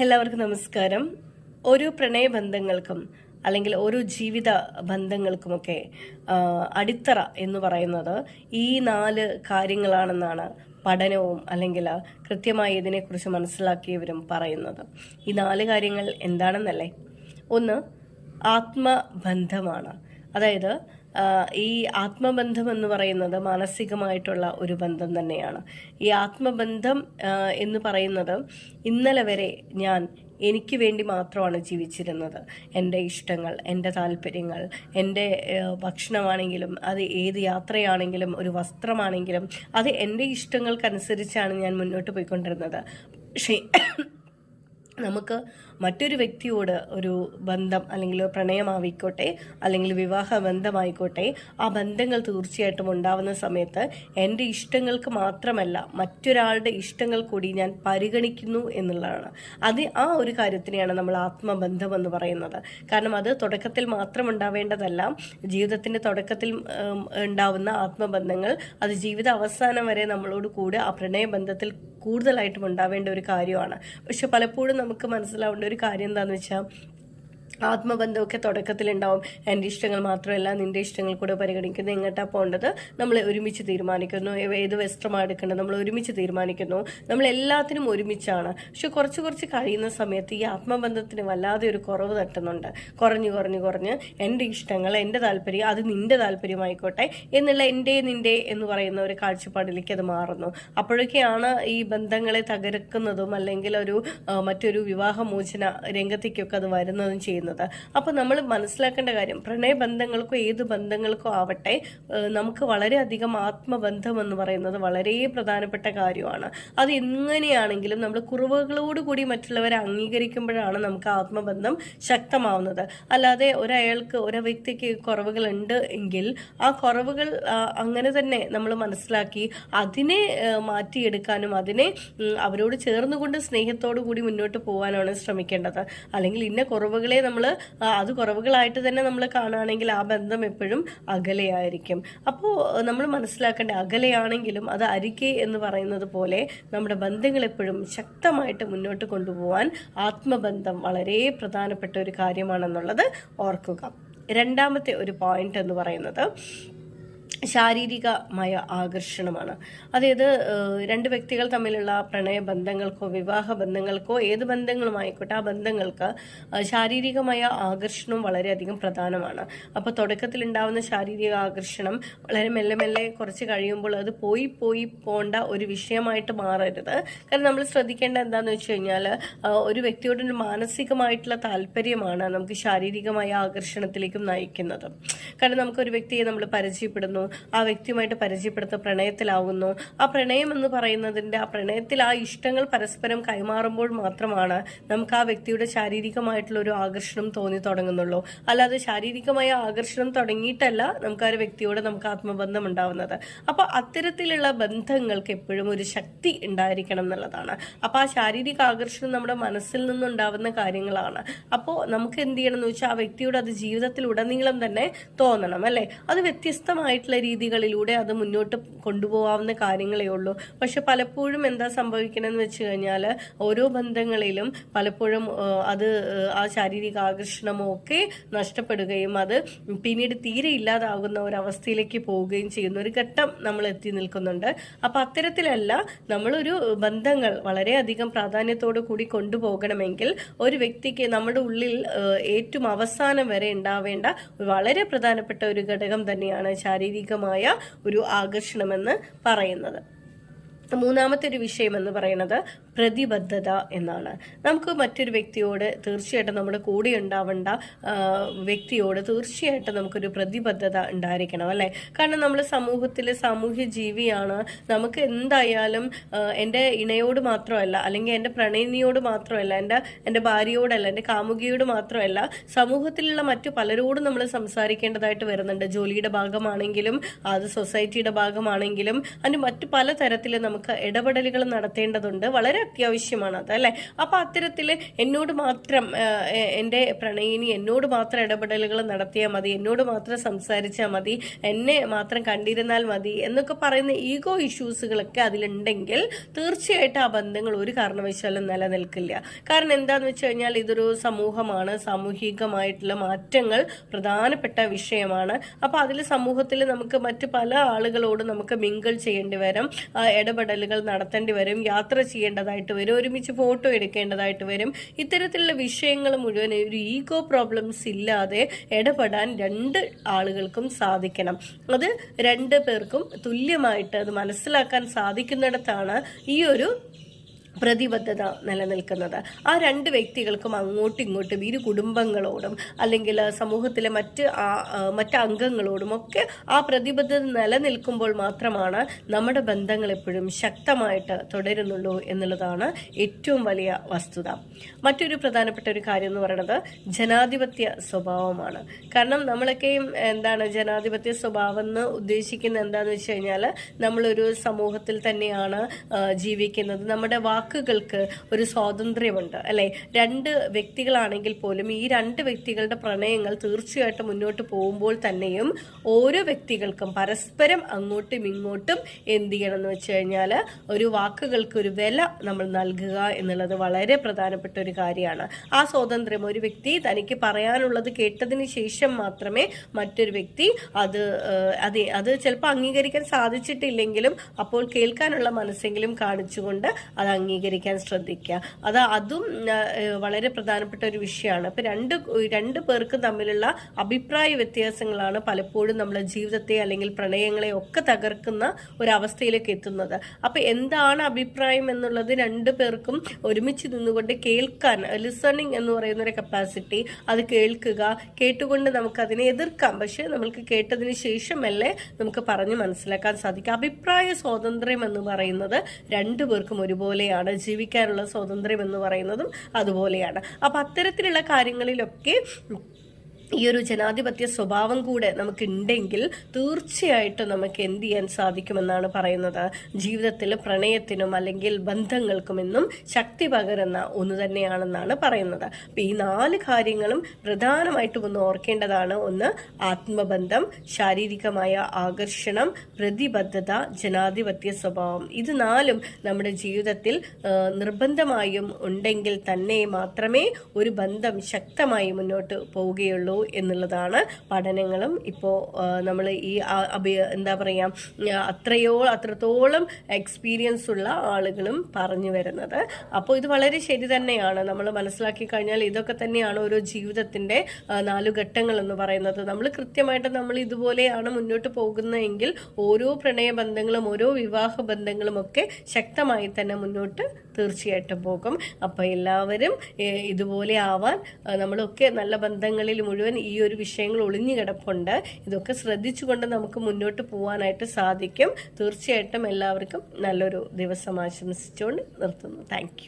എല്ലാവർക്കും നമസ്കാരം. ഓരോ പ്രണയബന്ധങ്ങൾക്കും അല്ലെങ്കിൽ ഒരു ജീവിത ബന്ധങ്ങൾക്കുമൊക്കെ അടിത്തറ എന്ന് പറയുന്നത് ഈ നാല് കാര്യങ്ങളാണെന്നാണ് പഠനവും അല്ലെങ്കിൽ കൃത്യമായി ഇതിനെക്കുറിച്ച് മനസ്സിലാക്കിയവരും പറയുന്നത്. ഈ നാല് കാര്യങ്ങൾ എന്താണെന്നല്ലേ? ഒന്ന് ആത്മബന്ധമാണ്. അതായത് ഈ ആത്മബന്ധം എന്ന് പറയുന്നത് മാനസികമായിട്ടുള്ള ഒരു ബന്ധം തന്നെയാണ്. ഈ ആത്മബന്ധം എന്ന് പറയുന്നത് ഇന്നലെ വരെ ഞാൻ എനിക്ക് വേണ്ടി മാത്രമാണ് ജീവിച്ചിരുന്നത്. എന്റെ ഇഷ്ടങ്ങൾ എന്റെ താല്പര്യങ്ങൾ എന്റെ ഭക്ഷണമാണെങ്കിലും അത് ഏത് യാത്രയാണെങ്കിലും ഒരു വസ്ത്രമാണെങ്കിലും അത് എന്റെ ഇഷ്ടങ്ങൾക്കനുസരിച്ചാണ് ഞാൻ മുന്നോട്ട് പോയിക്കൊണ്ടിരുന്നത്. പക്ഷേ നമുക്ക് മറ്റൊരു വ്യക്തിയോട് ഒരു ബന്ധം അല്ലെങ്കിൽ പ്രണയമായിക്കോട്ടെ അല്ലെങ്കിൽ വിവാഹ ബന്ധമായിക്കോട്ടെ ആ ബന്ധങ്ങൾ തീർച്ചയായിട്ടും ഉണ്ടാവുന്ന സമയത്ത് എന്റെ ഇഷ്ടങ്ങൾക്ക് മാത്രമല്ല മറ്റൊരാളുടെ ഇഷ്ടങ്ങൾ കൂടി ഞാൻ പരിഗണിക്കുന്നു എന്നുള്ളതാണ്. അത് ആ ഒരു കാര്യത്തിനെയാണ് നമ്മൾ ആത്മബന്ധം എന്ന് പറയുന്നത്. കാരണം അത് തുടക്കത്തിൽ മാത്രം ഉണ്ടാവേണ്ടതല്ല ജീവിതത്തിന്റെ തുടക്കത്തിൽ ഉണ്ടാവുന്ന ആത്മബന്ധങ്ങൾ അത് ജീവിത അവസാനം വരെ നമ്മളോട് കൂടെ ആ പ്രണയബന്ധത്തിൽ കൂടുതലായിട്ടും ഉണ്ടാവേണ്ട ഒരു കാര്യമാണ്. പക്ഷെ പലപ്പോഴും നമുക്ക് മനസ്സിലാവേണ്ട ഒരു കാര്യം എന്താണെന്ന് വെച്ചാൽ ആത്മബന്ധമൊക്കെ തുടക്കത്തിലുണ്ടാവും. എന്റെ ഇഷ്ടങ്ങൾ മാത്രമല്ല നിന്റെ ഇഷ്ടങ്ങൾ കൂടെ പരിഗണിക്കുന്നു എങ്ങോട്ടാ പോകേണ്ടത്? നമ്മൾ ഒരുമിച്ച് തീരുമാനിക്കുന്നു. ഏത് വസ്ത്രമാണ് എടുക്കേണ്ടത്? നമ്മൾ ഒരുമിച്ച് തീരുമാനിക്കുന്നു. നമ്മൾ എല്ലാത്തിനും ഒരുമിച്ചാണ്. പക്ഷെ കുറച്ച് കുറച്ച് കഴിയുന്ന സമയത്ത് ഈ ആത്മബന്ധത്തിന് വല്ലാതെ ഒരു കുറവ് തട്ടുന്നുണ്ട്. കുറഞ്ഞു കുറഞ്ഞു കുറഞ്ഞ് എന്റെ ഇഷ്ടങ്ങൾ എന്റെ താല്പര്യം അത് നിന്റെ താല്പര്യമായിക്കോട്ടെ എന്നുള്ള എന്റെ നിന്റെ എന്ന് പറയുന്ന ഒരു കാഴ്ചപ്പാടിലേക്ക് അത് മാറുന്നു. അപ്പോഴൊക്കെയാണ് ഈ ബന്ധങ്ങളെ തകർക്കുന്നതും അല്ലെങ്കിൽ ഒരു മറ്റൊരു വിവാഹമോചന രംഗത്തേക്കൊക്കെ അത് വരുന്നതും ചെയ്യുന്നത്. അപ്പോൾ നമ്മൾ മനസ്സിലാക്കേണ്ട കാര്യം പ്രണയബന്ധങ്ങൾക്കോ ഏത് ബന്ധങ്ങൾക്കോ ആവട്ടെ നമുക്ക് വളരെയധികം ആത്മബന്ധം എന്ന് പറയുന്നത് വളരെ പ്രധാനപ്പെട്ട കാര്യമാണ്. അത് എങ്ങനെയാണെങ്കിലും നമ്മൾ കുറവുകളോടുകൂടി മറ്റുള്ളവരെ അംഗീകരിക്കുമ്പോഴാണ് നമുക്ക് ആത്മബന്ധം ശക്തമാവുന്നത്. അല്ലാതെ ഒരാൾക്ക് ഒരു വ്യക്തിക്ക് കുറവുകളുണ്ട് എങ്കിൽ ആ കുറവുകൾ അങ്ങനെ തന്നെ നമ്മൾ മനസ്സിലാക്കി അതിനെ മാറ്റിയെടുക്കാനും അതിനെ അവരോട് ചേർന്നുകൊണ്ട് സ്നേഹത്തോടു കൂടി മുന്നോട്ട് പോകാനാണ് ശ്രമിക്കേണ്ടത്. അല്ലെങ്കിൽ ഇന്ന കുറവുകളെ നമ്മൾ അത് കുറവുകളായിട്ട് തന്നെ നമ്മൾ കാണുകയാണെങ്കിൽ ആ ബന്ധം എപ്പോഴും അകലെയായിരിക്കും. അപ്പോൾ നമ്മൾ മനസ്സിലാക്കേണ്ട അകലെയാണെങ്കിലും അത് അരികെ എന്ന് പറയുന്നത് പോലെ നമ്മുടെ ബന്ധങ്ങൾ എപ്പോഴും ശക്തമായിട്ട് മുന്നോട്ട് കൊണ്ടുപോകാൻ ആത്മബന്ധം വളരെ പ്രധാനപ്പെട്ട ഒരു കാര്യമാണെന്നുള്ളത് ഓർക്കുക. രണ്ടാമത്തെ ഒരു പോയിന്റ് എന്ന് പറയുന്നത് ശാരീരികമായ ആകർഷണമാണ്. അതായത് രണ്ട് വ്യക്തികൾ തമ്മിലുള്ള പ്രണയ ബന്ധങ്ങൾക്കോ വിവാഹ ബന്ധങ്ങൾക്കോ ഏത് ബന്ധങ്ങളുമായിക്കോട്ടെ ആ ബന്ധങ്ങൾക്ക് ശാരീരികമായ ആകർഷണവും വളരെയധികം പ്രധാനമാണ്. അപ്പോൾ തുടക്കത്തിൽ ഉണ്ടാവുന്ന ശാരീരിക ആകർഷണം വളരെ മെല്ലെ മെല്ലെ കുറച്ച് കഴിയുമ്പോൾ അത് പോയി പോയി പോണ്ട ഒരു വിഷയമായിട്ട് മാറരുത്. കാരണം നമ്മൾ ശ്രദ്ധിക്കേണ്ട എന്താണെന്ന് വെച്ച് കഴിഞ്ഞാൽ ഒരു വ്യക്തിയോട് മാനസികമായിട്ടുള്ള താല്പര്യമാണ് നമുക്ക് ശാരീരികമായ ആകർഷണത്തിലേക്കും നയിക്കുന്നത്. കാരണം നമുക്കൊരു വ്യക്തിയെ നമ്മൾ പരിചയപ്പെടുന്നു ആ വ്യക്തിയുമായിട്ട് പരിചയപ്പെടുത്ത പ്രണയത്തിലാവുന്നു. ആ പ്രണയം എന്ന് പറയുന്നതിന്റെ ആ പ്രണയത്തിൽ ആ ഇഷ്ടങ്ങൾ പരസ്പരം കൈമാറുമ്പോൾ മാത്രമാണ് നമുക്ക് ആ വ്യക്തിയുടെ ശാരീരികമായിട്ടുള്ള ഒരു ആകർഷണം തോന്നി തുടങ്ങുന്നുള്ളൂ. അല്ലാതെ ശാരീരികമായ ആകർഷണം തുടങ്ങിയിട്ടല്ല നമുക്ക് ആ ഒരു വ്യക്തിയോട് നമുക്ക് ആത്മബന്ധം ഉണ്ടാവുന്നത്. അപ്പോൾ അത്തരത്തിലുള്ള ബന്ധങ്ങൾക്ക് എപ്പോഴും ഒരു ശക്തി ഉണ്ടായിരിക്കണം എന്നുള്ളതാണ്. അപ്പോൾ ആ ശാരീരിക ആകർഷണം നമ്മുടെ മനസ്സിൽ നിന്നുണ്ടാവുന്ന കാര്യങ്ങളാണ്. അപ്പോൾ നമുക്ക് എന്ത് ചെയ്യണം എന്ന് വെച്ചാൽ ആ വ്യക്തിയോട് അത് ജീവിതത്തിൽ ഉടനീളം തന്നെ തോന്നണം അല്ലേ? അത് വ്യത്യസ്തമായിട്ടുള്ള രീതികളിലൂടെ അത് മുന്നോട്ട് കൊണ്ടുപോകാവുന്ന കാര്യങ്ങളേ ഉള്ളൂ. പക്ഷെ പലപ്പോഴും എന്താ സംഭവിക്കണമെന്ന് വെച്ച് കഴിഞ്ഞാൽ ഓരോ ബന്ധങ്ങളിലും പലപ്പോഴും അത് ആ ശാരീരിക ആകർഷണമോ ഒക്കെ നഷ്ടപ്പെടുകയും അത് പിന്നീട് തീരെ ഇല്ലാതാകുന്ന ഒരവസ്ഥയിലേക്ക് പോവുകയും ചെയ്യുന്ന ഒരു ഘട്ടം നമ്മൾ എത്തി നിൽക്കുന്നുണ്ട്. അപ്പം അത്തരത്തിലല്ല നമ്മളൊരു ബന്ധങ്ങൾ വളരെയധികം പ്രാധാന്യത്തോടു കൂടി കൊണ്ടുപോകണമെങ്കിൽ ഒരു വ്യക്തിക്ക് നമ്മുടെ ഉള്ളിൽ ഏറ്റവും അവസാനം വരെ ഉണ്ടാവേണ്ട വളരെ പ്രധാനപ്പെട്ട ഒരു ഘടകം തന്നെയാണ് ശാരീരികമായ ഒരു ആകർഷണമെന്ന് പറയുന്നത്. മൂന്നാമത്തെ ഒരു വിഷയം എന്ന് പറയുന്നത് പ്രതിബദ്ധത എന്നാണ്. നമുക്ക് മറ്റൊരു വ്യക്തിയോട് തീർച്ചയായിട്ടും നമ്മുടെ കൂടെ ഉണ്ടാവേണ്ട വ്യക്തിയോട് തീർച്ചയായിട്ടും നമുക്കൊരു പ്രതിബദ്ധത ഉണ്ടായിരിക്കണം അല്ലേ? കാരണം നമ്മൾ സമൂഹത്തിൽ സാമൂഹ്യ ജീവിയാണ്. നമുക്ക് എന്തായാലും എന്റെ ഇണയോട് മാത്രമല്ല അല്ലെങ്കിൽ എന്റെ പ്രണയിനിയോട് മാത്രമല്ല എന്റെ എന്റെ ഭാര്യയോടല്ല എന്റെ കാമുകിയോട് മാത്രമല്ല സമൂഹത്തിലുള്ള മറ്റു പലരോടും നമ്മൾ സംസാരിക്കേണ്ടതായിട്ട് വരുന്നുണ്ട്. ജോലിയുടെ ഭാഗമാണെങ്കിലും അത് സൊസൈറ്റിയുടെ ഭാഗമാണെങ്കിലും അതിന് മറ്റു പല തരത്തിൽ നമുക്ക് നമുക്ക് ഇടപെടലുകൾ നടത്തേണ്ടതുണ്ട്. വളരെ അത്യാവശ്യമാണ് അത് അല്ലേ? അപ്പൊ അത്തരത്തിൽ എന്നോട് മാത്രം എന്റെ പ്രണയിനി എന്നോട് മാത്രം ഇടപെടലുകൾ നടത്തിയാൽ മതി എന്നോട് മാത്രം സംസാരിച്ചാൽ മതി എന്നെ മാത്രം കണ്ടിരുന്നാൽ മതി എന്നൊക്കെ പറയുന്ന ഈഗോ ഇഷ്യൂസുകളൊക്കെ അതിലുണ്ടെങ്കിൽ തീർച്ചയായിട്ടും ആ ബന്ധങ്ങൾ ഒരു കാരണവശാലും നിലനിൽക്കില്ല. കാരണം എന്താന്ന് വെച്ച് കഴിഞ്ഞാൽ ഇതൊരു സമൂഹമാണ് സാമൂഹികമായിട്ടുള്ള മാറ്റങ്ങൾ പ്രധാനപ്പെട്ട വിഷയമാണ്. അപ്പൊ അതിൽ സമൂഹത്തിൽ നമുക്ക് മറ്റ് പല ആളുകളോട് നമുക്ക് മിങ്കിൾ ചെയ്യേണ്ടി വരും. ആ, ഇടപെടലുകൾ നടത്തേണ്ടി വരും യാത്ര ചെയ്യേണ്ടതായിട്ട് വരും ഒരുമിച്ച് ഫോട്ടോ എടുക്കേണ്ടതായിട്ട് വരും. ഇത്തരത്തിലുള്ള വിഷയങ്ങൾ മുഴുവൻ ഒരു ഈഗോ പ്രോബ്ലംസ് ഇല്ലാതെ ഇടപെടാൻ രണ്ട് ആളുകൾക്കും സാധിക്കണം. അത് രണ്ട് പേർക്കും തുല്യമായിട്ട് അത് മനസ്സിലാക്കാൻ സാധിക്കുന്നിടത്താണ് ഈ ഒരു പ്രതിബദ്ധത നിലനിൽക്കുന്നത്. ആ രണ്ട് വ്യക്തികൾക്കും അങ്ങോട്ടും ഇങ്ങോട്ടും ഇരു കുടുംബങ്ങളോടും അല്ലെങ്കിൽ സമൂഹത്തിലെ മറ്റ് മറ്റ് അംഗങ്ങളോടും ഒക്കെ ആ പ്രതിബദ്ധത നിലനിൽക്കുമ്പോൾ മാത്രമാണ് നമ്മുടെ ബന്ധങ്ങൾ എപ്പോഴും ശക്തമായിട്ട് തുടരുന്നുള്ളൂ എന്നുള്ളതാണ് ഏറ്റവും വലിയ വസ്തുത. മറ്റൊരു പ്രധാനപ്പെട്ട ഒരു കാര്യം എന്ന് പറയുന്നത് ജനാധിപത്യ സ്വഭാവമാണ്. കാരണം നമ്മളൊക്കെയും എന്താണ് ജനാധിപത്യ സ്വഭാവം എന്ന് ഉദ്ദേശിക്കുന്നത് എന്താണെന്ന് വെച്ച് കഴിഞ്ഞാൽ നമ്മളൊരു സമൂഹത്തിൽ തന്നെയാണ് ജീവിക്കുന്നത്. നമ്മുടെ വാക്കുകൾക്ക് ഒരു സ്വാതന്ത്ര്യമുണ്ട്. അല്ലെ? രണ്ട് വ്യക്തികളാണെങ്കിൽ പോലും ഈ രണ്ട് വ്യക്തികളുടെ പ്രണയങ്ങൾ തീർച്ചയായിട്ടും മുന്നോട്ട് പോകുമ്പോൾ തന്നെയും ഓരോ വ്യക്തികൾക്കും പരസ്പരം അങ്ങോട്ടും ഇങ്ങോട്ടും എന്ത് ചെയ്യണം എന്ന് വെച്ച് കഴിഞ്ഞാൽ ഒരു വാക്കുകൾക്ക് ഒരു വില നമ്മൾ നൽകുക എന്നുള്ളത് വളരെ പ്രധാനപ്പെട്ട ഒരു കാര്യമാണ്. ആ സ്വാതന്ത്ര്യം ഒരു വ്യക്തി തനിക്ക് പറയാനുള്ളത് കേട്ടതിന് ശേഷം മാത്രമേ മറ്റൊരു വ്യക്തി അത് അത് അത് ചിലപ്പോൾ അംഗീകരിക്കാൻ സാധിച്ചിട്ടില്ലെങ്കിലും അപ്പോൾ കേൾക്കാനുള്ള മനസ്സെങ്കിലും കാണിച്ചുകൊണ്ട് അത് അംഗീകരിക്കാൻ ശ്രദ്ധിക്കുക. അത് അതും വളരെ പ്രധാനപ്പെട്ട ഒരു വിഷയമാണ്. അപ്പം രണ്ട് രണ്ട് പേർക്കും തമ്മിലുള്ള അഭിപ്രായ വ്യത്യാസങ്ങളാണ് പലപ്പോഴും നമ്മുടെ ജീവിതത്തെ അല്ലെങ്കിൽ പ്രണയങ്ങളെ ഒക്കെ തകർക്കുന്ന ഒരവസ്ഥയിലേക്ക് എത്തുന്നത്. അപ്പോൾ എന്താണ് അഭിപ്രായം എന്നുള്ളത് രണ്ട് പേർക്കും ഒരുമിച്ച് നിന്നുകൊണ്ട് കേൾക്കാൻ ലിസണിങ് എന്ന് പറയുന്ന ഒരു കപ്പാസിറ്റി അത് കേൾക്കുക കേട്ടുകൊണ്ട് നമുക്കതിനെ എതിർക്കാം. പക്ഷേ നമ്മൾക്ക് കേട്ടതിന് ശേഷമല്ലേ നമുക്ക് പറഞ്ഞ് മനസ്സിലാക്കാൻ സാധിക്കും അഭിപ്രായ സ്വാതന്ത്ര്യം എന്ന് പറയുന്നത് രണ്ടു പേർക്കും ഒരുപോലെയാണ്. ജീവിക്കാനുള്ള സ്വാതന്ത്ര്യം എന്ന് പറയുന്നതും അതുപോലെയാണ്. അപ്പം അത്തരത്തിലുള്ള കാര്യങ്ങളിലൊക്കെ ഈ ഒരു ജനാധിപത്യ സ്വഭാവം കൂടെ നമുക്ക് ഉണ്ടെങ്കിൽ തീർച്ചയായിട്ടും നമുക്ക് എന്ത് ചെയ്യാൻ സാധിക്കുമെന്നാണ് പറയുന്നത്. ജീവിതത്തിൽ പ്രണയത്തിനും അല്ലെങ്കിൽ ബന്ധങ്ങൾക്കും എന്നും ശക്തി പകരുന്ന ഒന്ന് തന്നെയാണെന്നാണ് പറയുന്നത്. അപ്പം ഈ നാല് കാര്യങ്ങളും പ്രധാനമായിട്ടും ഒന്ന് ഓർക്കേണ്ടതാണ്. ഒന്ന് ആത്മബന്ധം ശാരീരികമായ ആകർഷണം പ്രതിബദ്ധത ജനാധിപത്യ സ്വഭാവം. ഇത് നാലും നമ്മുടെ ജീവിതത്തിൽ നിർബന്ധമായും ഉണ്ടെങ്കിൽ തന്നെ മാത്രമേ ഒരു ബന്ധം ശക്തമായി മുന്നോട്ട് പോവുകയുള്ളൂ എന്നുള്ളതാണ് പഠനങ്ങളും. ഇപ്പോൾ നമ്മൾ ഈ എന്താ പറയുക അത്രയോ അത്രത്തോളം എക്സ്പീരിയൻസ് ഉള്ള ആളുകളും പറഞ്ഞു വരുന്നത്. അപ്പോൾ ഇത് വളരെ ശരി തന്നെയാണ്. നമ്മൾ മനസ്സിലാക്കി കഴിഞ്ഞാൽ ഇതൊക്കെ തന്നെയാണ് ഓരോ ജീവിതത്തിന്റെ നാലു ഘട്ടങ്ങൾ എന്ന് പറയുന്നത്. നമ്മൾ കൃത്യമായിട്ട് നമ്മൾ ഇതുപോലെയാണ് മുന്നോട്ട് പോകുന്നതെങ്കിൽ ഓരോ പ്രണയ ബന്ധങ്ങളും ഓരോ വിവാഹ ബന്ധങ്ങളും ഒക്കെ ശക്തമായി തന്നെ മുന്നോട്ട് തീർച്ചയായിട്ടും പോകും. അപ്പോൾ എല്ലാവരും ഇതുപോലെ ആവാൻ നമ്മളൊക്കെ നല്ല ബന്ധങ്ങളിൽ മുഴുവൻ ഈ ഒരു വിഷയങ്ങൾ ഒളിഞ്ഞു കിടപ്പുണ്ട്. ഇതൊക്കെ ശ്രദ്ധിച്ചുകൊണ്ട് നമുക്ക് മുന്നോട്ട് പോകാനായിട്ട് സാധിക്കും. തീർച്ചയായിട്ടും എല്ലാവർക്കും നല്ലൊരു ദിവസം ആശംസിച്ചുകൊണ്ട് നിർത്തുന്നു. താങ്ക്